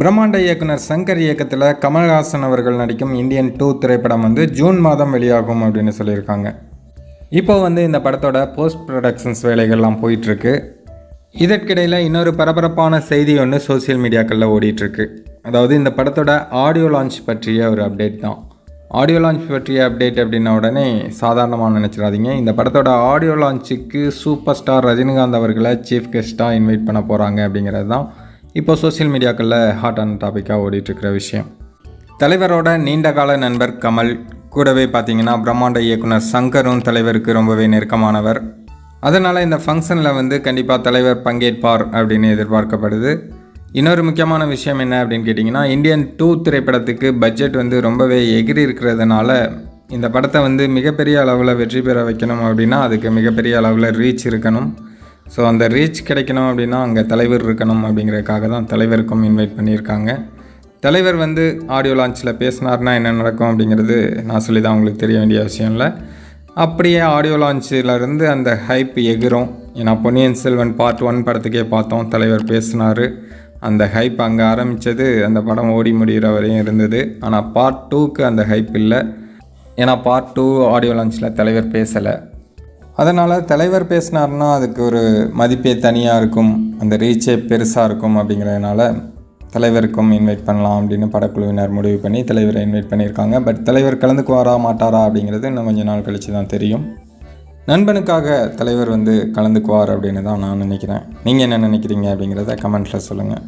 பிரம்மாண்ட இயக்குனர் சங்கர் இயக்கத்தில் கமல்ஹாசன் அவர்கள் நடிக்கும் இந்தியன் டூ திரைப்படம் வந்து ஜூன் மாதம் வெளியாகும் அப்படின்னு சொல்லியிருக்காங்க. இப்போ வந்து இந்த படத்தோட போஸ்ட் ப்ரொடக்ஷன்ஸ் வேலைகள்லாம் போயிட்டுருக்கு. இதற்கிடையில் இன்னொரு பரபரப்பான செய்தி ஒன்று சோஷியல் மீடியாக்களில் ஓடிட்டுருக்கு. அதாவது இந்த படத்தோட ஆடியோ லான்ச் பற்றிய ஒரு அப்டேட் தான். ஆடியோ லான்ச் பற்றிய அப்டேட் அப்படின்ன உடனே சாதாரணமாக நினச்சிடாதீங்க. இந்த படத்தோட ஆடியோ லான்ச்சுக்கு சூப்பர் ஸ்டார் ரஜினிகாந்த் அவர்களை சீஃப் கெஸ்ட்டாக இன்வைட் பண்ண போகிறாங்க அப்படிங்கிறது தான் இப்போ சோஷியல் மீடியாக்களில் ஹாட்டான டாப்பிக்காக ஓடிட்டுருக்கிற விஷயம். தலைவரோட நீண்ட கால நண்பர் கமல் கூடவே பார்த்தீங்கன்னா பிரம்மாண்ட இயக்குனர் சங்கரும் தலைவருக்கு ரொம்பவே நெருக்கமானவர். அதனால் இந்த ஃபங்க்ஷனில் வந்து கண்டிப்பாக தலைவர் பங்கேற்பார் அப்படின்னு எதிர்பார்க்கப்படுது. இன்னொரு முக்கியமான விஷயம் என்ன அப்படின்னு கேட்டிங்கன்னா இந்தியன் டூ திரைப்படத்துக்கு பட்ஜெட் வந்து ரொம்பவே எகிரி இருக்கிறதுனால இந்த படத்தை வந்து மிகப்பெரிய அளவில் வெற்றி பெற வைக்கணும் அப்படின்னா அதுக்கு மிகப்பெரிய அளவில் ரீச் இருக்கணும். ஸோ அந்த ரீச் கிடைக்கணும் அப்படின்னா அங்கே தலைவர் இருக்கணும் அப்படிங்கிறதுக்காக தான் தலைவருக்கும் இன்வைட் பண்ணியிருக்காங்க. தலைவர் வந்து ஆடியோ லான்ச்சில் பேசினார்னா என்ன நடக்கும் அப்படிங்கிறது நான் சொல்லி தான் உங்களுக்கு தெரிய வேண்டிய விஷயம் இல்லை. அப்படியே ஆடியோ லான்ச்சிலேருந்து அந்த ஹைப் எகிரும். ஏன்னா பொன்னியின் செல்வன் பார்ட் ஒன் படத்துக்கே பார்த்தோம் தலைவர் பேசினார். அந்த ஹைப் அங்கே ஆரம்பித்தது அந்த படம் ஓடி முடிகிற வரையும் இருந்தது. ஆனால் பார்ட் டூக்கு அந்த ஹைப் இல்லை. ஏன்னா பார்ட் டூ ஆடியோ லான்ச்சில் தலைவர் பேசலை. அதனால் தலைவர் பேசினார்னா அதுக்கு ஒரு மதிப்பே தனியாக இருக்கும் அந்த ரீச்சே பெருசாக இருக்கும் அப்படிங்கிறதுனால தலைவருக்கும் இன்வைட் பண்ணலாம் அப்படின்னு படக்குழுவினர் முடிவு பண்ணி தலைவரை இன்வைட் பண்ணியிருக்காங்க. பட் தலைவர் கலந்துக்குவாரா மாட்டாரா அப்படிங்கிறது இன்னும் கொஞ்ச நாள் கழித்து தான் தெரியும். நண்பனுக்காக தலைவர் வந்து கலந்துக்குவார் அப்படின்னு தான் நான் நினைக்கிறேன். நீங்கள் என்ன நினைக்கிறீங்க அப்படிங்கிறத கமெண்ட்டில் சொல்லுங்கள்